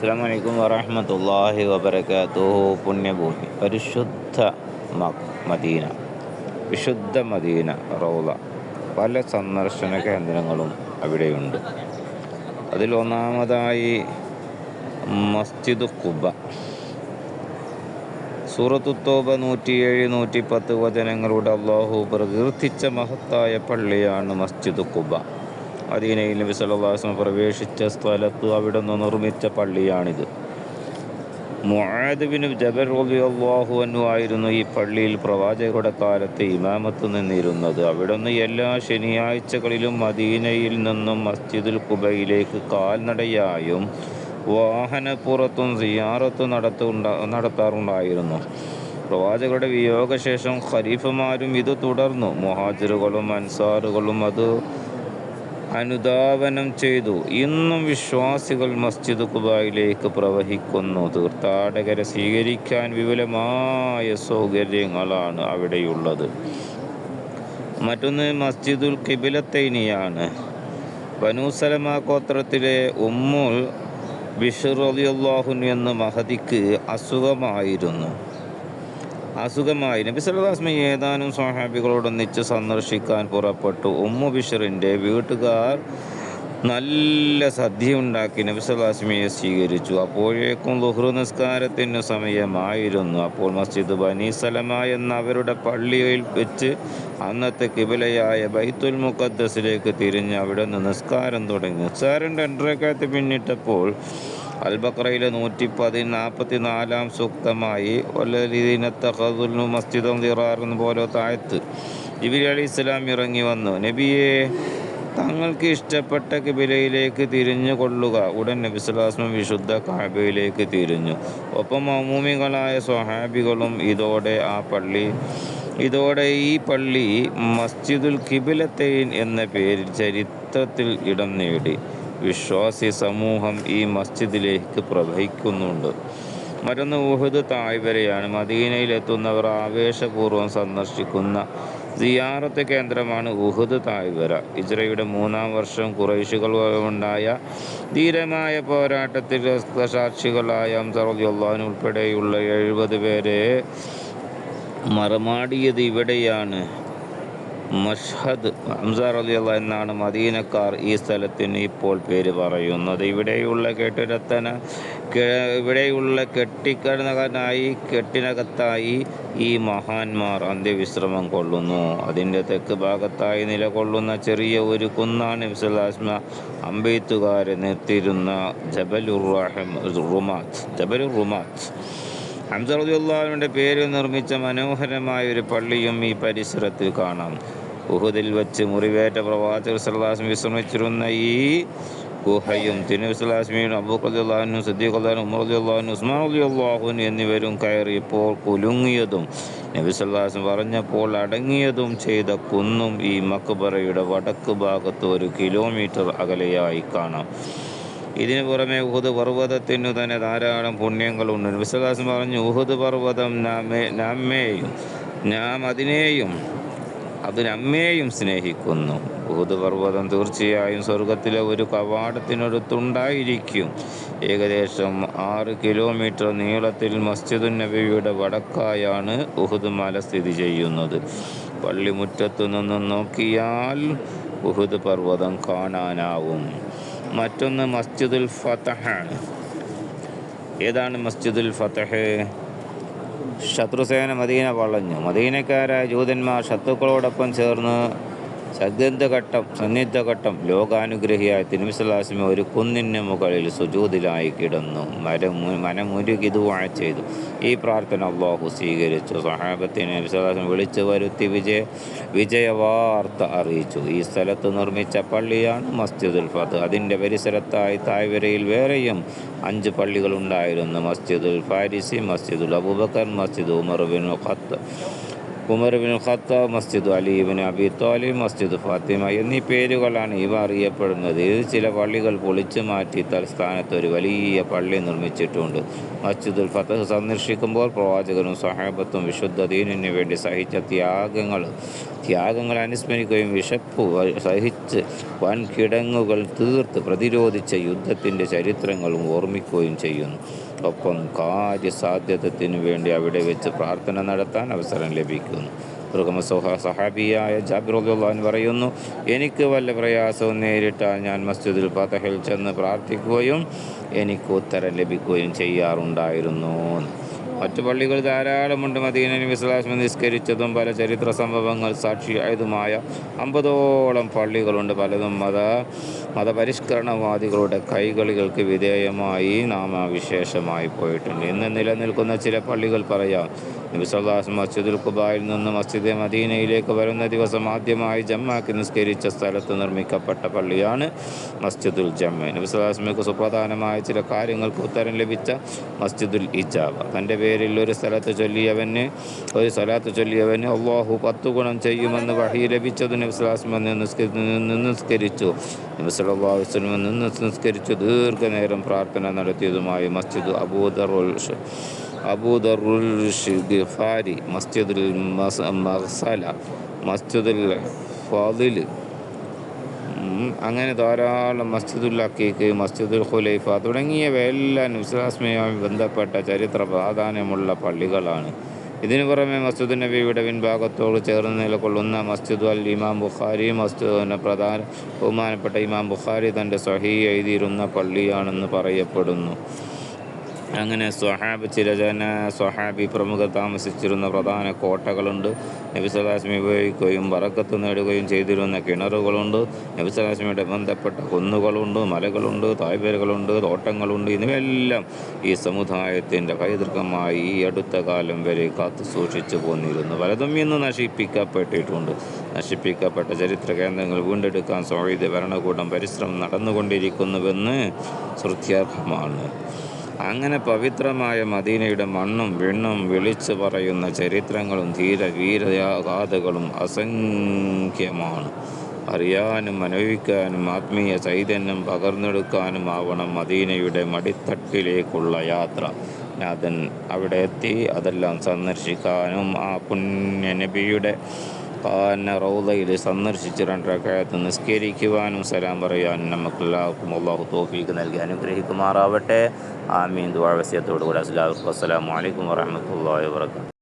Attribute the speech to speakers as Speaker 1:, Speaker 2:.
Speaker 1: അസ്സാം വലൈക്കും വറഹമത്തല്ലാഹി വബർക്കാത്തു പുണ്യഭൂമി. പരിശുദ്ധ മദീന. വിശുദ്ധ മദീന റൗള. പല സന്ദർശന കേന്ദ്രങ്ങളും അവിടെയുണ്ട്. അതിൽ ഒന്നാമതായി മസ്ജിദ് കുബ സൂറത്തുത്തോബ നൂറ്റിയേഴ് നൂറ്റി പത്ത് വചനങ്ങളുടെ അള്ളാഹു പ്രകീർത്തിച്ച മഹത്തായ പള്ളിയാണ് മസ്ജിദ് കുബ മദീനയിൽ നബി സല്ലല്ലാഹു പ്രവേശിച്ച സ്ഥലത്ത് അവിടെ നിന്ന് നിർമ്മിച്ച പള്ളിയാണിത്. ബിൻ ജബൽ റളിയല്ലാഹു അൻഹു ആയിരുന്നു ഈ പള്ളിയിൽ പ്രവാചകരുടെ കാലത്ത് ഇമാമത്ത് നിന്നിരുന്നത്. അവിടെ നിന്ന് എല്ലാ ശനിയാഴ്ചകളിലും മദീനയിൽ നിന്നും മസ്ജിദുൽ കുബയിലേക്ക് കാൽനടയായും വാഹനപ്പുറത്തും സിയാറത്ത് നടത്തുണ്ട നടത്താറുണ്ടായിരുന്നു. പ്രവാചകരുടെ വിയോഗശേഷം ഖലീഫമാരും ഇത് തുടർന്നു. മുഹാജിറുകളും അൻസാറുകളും അത് അനുധാവനം ചെയ്തു. ഇന്നും വിശ്വാസികൾ മസ്ജിദ് കുബായിലേക്ക് പ്രവഹിക്കുന്നു. തീർത്ഥാടകരെ സ്വീകരിക്കാൻ വിപുലമായ സൗകര്യങ്ങളാണ് അവിടെയുള്ളത്. മറ്റൊന്ന് മസ്ജിദുൽ കിബിലത്തൈനിയാണ് ബനൂസലമ ഗോത്രത്തിലെ ഉമ്മുൽ ബിഷർ അലിയല്ലാഹുൻ എന്ന മഹതിക്ക് അസുഖമായിരുന്നു. അസുഖമായി. നബി സല്ലാസ്മി ഏതാനും സ്വഹാബികളോടൊന്നിച്ച് സന്ദർശിക്കാൻ പുറപ്പെട്ടു. ഉമ്മു ബിഷറിന്റെ വീട്ടുകാർ നല്ല സദ്യ ഉണ്ടാക്കി നബി സല്ലാസ്മിയെ സ്വീകരിച്ചു. അപ്പോഴേക്കും ലുഹ്റു നിസ്കാരത്തിന് സമയമായിരുന്നു. അപ്പോൾ മസ്ജിദ് ബനി സലമ എന്ന അവരുടെ പള്ളിയിൽ വെച്ച് അന്നത്തെ കിബിലയായ ബൈത്തുൽ മുഖദ്ദസിലേക്ക് തിരിഞ്ഞ് അവിടെ നിന്ന് നിസ്കാരം തുടങ്ങി. നിസ്കാരം രണ്ടരക്കാലത്ത് പിന്നിട്ടപ്പോൾ അൽബക്രയിലെ നൂറ്റി പതി നാൽപ്പത്തി നാലാം സൂക്തമായി വല്ലരീനത്തഹദുൽ മസ്ജിദും ദിറാറെന്ന് പോലെ താഴ്ത്ത് ജിബിലി അലി ഇസ്ലാം ഇറങ്ങി വന്നു. നബിയെ തങ്ങൾക്ക് ഇഷ്ടപ്പെട്ട കിബിലയിലേക്ക് തിരിഞ്ഞു കൊള്ളുക. ഉടൻ നബി സ്വലാസ്മം വിശുദ്ധ കാബയിലേക്ക് തിരിഞ്ഞു. ഒപ്പം മമൂമികളായ സ്വഹാബികളും ഇതോടെ ആ പള്ളി ഇതോടെ ഈ പള്ളി മസ്ജിദുൽ കിബിലത്തൈൻ എന്ന പേരിൽ ചരിത്രത്തിൽ ഇടം നേടി. വിശ്വാസി സമൂഹം ഈ മസ്ജിദിലേക്ക് പ്രവഹിക്കുന്നുണ്ട്. മറ്റൊന്ന് തായ് വരെയാണ് മദീനയിലെത്തുന്നവർ ആവേശപൂർവം സന്ദർശിക്കുന്ന സിയാറത്ത് കേന്ദ്രമാണ് ഉഹദ് തായ്വര ഇജ്രയുടെ മൂന്നാം വർഷം കുറേശികൾ ഉണ്ടായ ധീരമായ പോരാട്ടത്തിൽ സാക്ഷികളായ അംസറുദ്ദുല്ലാൻ ഉൾപ്പെടെയുള്ള എഴുപത് പേരെ മറമാടിയത് ഇവിടെയാണ്. മഷ്ഹദ് ഹംസാർ അലിയുള്ള എന്നാണ് മദീനക്കാർ ഈ സ്ഥലത്തിന് ഇപ്പോൾ പേര് പറയുന്നത്. ഇവിടെയുള്ള കെട്ടിടത്തന ഇവിടെയുള്ള കെട്ടിക്കടനകനായി കെട്ടിനകത്തായി ഈ മഹാന്മാർ അന്ത്യവിശ്രമം കൊള്ളുന്നു. അതിന്റെ തെക്ക് ഭാഗത്തായി നിലകൊള്ളുന്ന ചെറിയ ഒരു കുന്നാണ് വിസലാസ്മ അമ്പെയ്ത്തുകാരെ നിർത്തിയിരുന്ന ജബലുർ റഹം റുമാത്ത് ജബലുർ ഹംസറുദ്ദാവിന്റെ പേര് നിർമ്മിച്ച മനോഹരമായ ഒരു പള്ളിയും ഈ പരിസരത്തിൽ കാണാം. ഉഹുദിൽ വെച്ച് മുറിവേറ്റ പ്രവാചകർ സല്ലാസ്മി വിശ്രമിച്ചിരുന്ന ഈ ഗുഹയും തിരുവസ്ലാസ്മിയും അബൂഖുദ്ദാനും സിദ്ദീഖുദ്ദാനും ഉമറുദ്ദാനും ഉസ്മാൻ അള്ളാഹുൻ എന്നിവരും കയറിയപ്പോൾ കുലുങ്ങിയതും നബി സല്ലാസ്മി പറഞ്ഞപ്പോൾ അടങ്ങിയതും ചെയ്ത കുന്നും ഈ മക്ബറയുടെ വടക്ക് ഭാഗത്ത് ഒരു കിലോമീറ്റർ അകലെയായി കാണാം. ഇതിനു പുറമെ ഉഹുദ് പർവതത്തിനു തന്നെ ധാരാളം പുണ്യങ്ങളുണ്ട് വിശ്വദാസൻ പറഞ്ഞു ഉഹുദ് പർവതം നാമേ നമ്മെയും നാം അതിനെയും അതിനമ്മയെയും സ്നേഹിക്കുന്നു. ഉഹുദ് പർവതം തീർച്ചയായും സ്വർഗത്തിലെ ഒരു കവാടത്തിനടുത്തുണ്ടായിരിക്കും. ഏകദേശം ആറ് കിലോമീറ്റർ നീളത്തിൽ മസ്ജിദുൻ നബിയുടെ വടക്കായാണ് ഉഹുദ് മല സ്ഥിതി ചെയ്യുന്നത്. പള്ളിമുറ്റത്തു നിന്നും നോക്കിയാൽ ഉഹുദ് പർവതം കാണാനാവും. മറ്റൊന്ന് മസ്ജിദുൽ ഫതഹാണ് ഏതാണ് മസ്ജിദുൽ ഫതഹ്? ശത്രുസേന മദീന വളഞ്ഞു. മദീനക്കാരായ ജൂതന്മാർ ശത്രുക്കളോടൊപ്പം ചേർന്ന് സദ്ഗന്ധഘട്ടം സന്നിധഘട്ടം ലോകാനുഗ്രഹിയായ തിരുമിസ്ലാസ്മി ഒരു കുന്നിന് മുകളിൽ സുജൂതിലായി കിടന്നു. മരം മനമുരുകി ചെയ്തു. ഈ പ്രാർത്ഥന അള്ളാഹു സ്വീകരിച്ചു. സഹാബത്തിന് വിശ്വാസം വിളിച്ചു വരുത്തി വിജയ വിജയവാർത്ത അറിയിച്ചു. ഈ സ്ഥലത്ത് നിർമ്മിച്ച പള്ളിയാണ് മസ്ജിദുൽ ഫത്ത്. അതിന്റെ പരിസരത്തായി തായ്വരയിൽ വേറെയും അഞ്ച് പള്ളികളുണ്ടായിരുന്നു. മസ്ജിദുൽ ഫാരിസി മസ്ജിദുൽ അബൂബക്കർ മസ്ജിദ് ഉമർ ബിൻ ഖത്ത് ഉമർ ബിൻ ഖത്താബ് മസ്ജിദ് അലി ബിൻ അബി തോലി മസ്ജിദ് ഫാത്തിമ എന്നീ പേരുകളാണ് ഇവ അറിയപ്പെടുന്നത്. ഇത് ചില പള്ളികൾ പൊളിച്ചു മാറ്റി തലസ്ഥാനത്ത് ഒരു വലിയ പള്ളി നിർമ്മിച്ചിട്ടുണ്ട്. മസ്ജിദുൽ ഫത്തഹ് സന്ദർശിക്കുമ്പോൾ പ്രവാചകനും സഹാബത്തും വിശുദ്ധ ദീനിന് വേണ്ടി സഹിച്ച ത്യാഗങ്ങൾ ത്യാഗങ്ങൾ അനുസ്മരിക്കുകയും വിശപ്പ് സഹിച്ച് വൻ കിടങ്ങുകൾ തീർത്ത് പ്രതിരോധിച്ച യുദ്ധത്തിന്റെ ചരിത്രങ്ങളും ഓർമ്മിക്കുകയും ചെയ്യുന്നു. ഒപ്പം കാര്യസാധ്യതത്തിനു വേണ്ടി അവിടെ വെച്ച് പ്രാർത്ഥന നടത്താൻ അവസരം ലഭിക്കുന്നു. മൃഗമ സഹാബിയായ ജാബിറുദ്ദാൻ പറയുന്നു എനിക്ക് വല്ല പ്രയാസവും നേരിട്ടാൽ ഞാൻ മസ്ജിദുൽ ഫതഹിൽ ചെന്ന് പ്രാർത്ഥിക്കുകയും എനിക്ക് ഉത്തരം ലഭിക്കുകയും ചെയ്യാറുണ്ടായിരുന്നു. മറ്റു പള്ളികൾ ധാരാളമുണ്ട് മദീന വിശ്വാസം നിസ്കരിച്ചതും പല ചരിത്ര സംഭവങ്ങൾ സാക്ഷിയായതുമായ അമ്പതോളം പള്ളികളുണ്ട്. പലതും മത മതപരിഷ്കരണവാദികളുടെ കൈകളികൾക്ക് വിധേയമായി നാമവിശേഷമായി പോയിട്ടുണ്ട്. ഇന്ന് നിലനിൽക്കുന്ന ചില പള്ളികൾ പറയാം. നബിസ്വല്ലാസ് മസ്ജിദുൽ കുബായിൽ നിന്ന് മസ്ജിദ് മദീനയിലേക്ക് വരുന്ന ദിവസം ആദ്യമായി ജമ്മാക്കി നിസ്കരിച്ച സ്ഥലത്ത് നിർമ്മിക്കപ്പെട്ട പള്ളിയാണ് മസ്ജിദുൽ ജമ്മ. നബിസ്വല്ലാസ്മയ്ക്ക് സുപ്രധാനമായ ചില കാര്യങ്ങൾക്ക് ഉത്തരം ലഭിച്ച മസ്ജിദുൽ ഇജാബ. തന്റെ പേരിൽ ഒരു സ്ഥലത്ത് ചൊല്ലിയവന് ഒരു സ്ഥലത്ത് ചൊല്ലിയവന് അള്ളാഹു പത്ത് ഗുണം ചെയ്യുമെന്ന് വഴി ലഭിച്ചത് നബിസ്വല്ലാസ്മ നിസ്കരിച്ചു. നബിസ്വല്ലാസ്ലം നിന്ന് നിസ്കരിച്ചു. ദീർഘനേരം പ്രാർത്ഥന നടത്തിയതുമായി മസ്ജിദ് അബൂദറുൽ അബൂദറുൽ ഗിഫാരി മസ്ജിദുൽ മസല മസ്ജിദുൽ ഫാദിൽ. അങ്ങനെ ധാരാളം മസ്ജിദുൽ അക്കീക്ക് മസ്ജിദുൽ ഖുലൈഫ തുടങ്ങിയവയെല്ലാം നുസ്ലാസ്മയുമായി ബന്ധപ്പെട്ട ചരിത്ര പ്രാധാന്യമുള്ള പള്ളികളാണ്. ഇതിനു പുറമെ മസ്ജിദ് നബിയുടെ പിൻഭാഗത്തോട് ചേർന്ന് നിലകൊള്ളുന്ന മസ്ജിദ് അൽ ഇമാം ബുഖാരി മസ്ജിദിന് പ്രധാന ബഹുമാനപ്പെട്ട ഇമാം ബുഖാരി തന്റെ സഹി എഴുതിയിരുന്ന പള്ളിയാണെന്ന് പറയപ്പെടുന്നു. അങ്ങനെ സ്വഹാബ് ചിരചന സ്വഹാബി പ്രമുഖ താമസിച്ചിരുന്ന പ്രധാന കോട്ടകളുണ്ട്. നബിസലാസ്മി ഉപയോഗിക്കുകയും വറക്കത്ത് നേടുകയും ചെയ്തിരുന്ന കിണറുകളുണ്ട്. നബിസലാസ്മിയുടെ ബന്ധപ്പെട്ട കുന്നുകളുണ്ട് മലകളുണ്ട് തായ്പേരുകളുണ്ട് തോട്ടങ്ങളുണ്ട്. എന്നിവയെല്ലാം ഈ സമുദായത്തിന്റെ പൈതൃകമായി ഈ അടുത്ത കാലം വരെ കാത്തു സൂക്ഷിച്ചു പോന്നിരുന്നു. പലതും ഇന്ന് നശിപ്പിക്കപ്പെട്ടിട്ടുണ്ട്. നശിപ്പിക്കപ്പെട്ട ചരിത്ര കേന്ദ്രങ്ങൾ വീണ്ടെടുക്കാൻ സൗഹൃദ ഭരണകൂടം പരിശ്രമം നടന്നുകൊണ്ടിരിക്കുന്നുവെന്ന് ശ്രുത്യർഹമാണ്. അങ്ങനെ പവിത്രമായ മദീനയുടെ മണ്ണും വിണ്ണും വിളിച്ചു പറയുന്ന ചരിത്രങ്ങളും ധീര വീരഗാഥകളും അസംഖ്യമാണ്. അറിയാനും അനുഭവിക്കാനും ആത്മീയ ചൈതന്യം പകർന്നെടുക്കാനും ആവണം മദീനയുടെ മടിത്തട്ടിലേക്കുള്ള യാത്ര. നാഥൻ അവിടെ എത്തി അതെല്ലാം സന്ദർശിക്കാനും ആ പുണ്യ കാന റൗദയിൽ സന്ദർശിച്ച് രണ്ടരക്കാലത്ത് നിസ്കരിക്കുവാനും സലാം പറയാനും നമുക്കെല്ലാവർക്കും അള്ളാഹു തോഫീക്ക് നൽകി അനുഗ്രഹിക്കുമാറാവട്ടെ. ആമീൻ. ദുആ വസിയത്തോടെ കൂടി അസ്ലാം വസ്സലാമലൈക്കും വറഹമത്തല്ലാ വാബർക്കാത്തു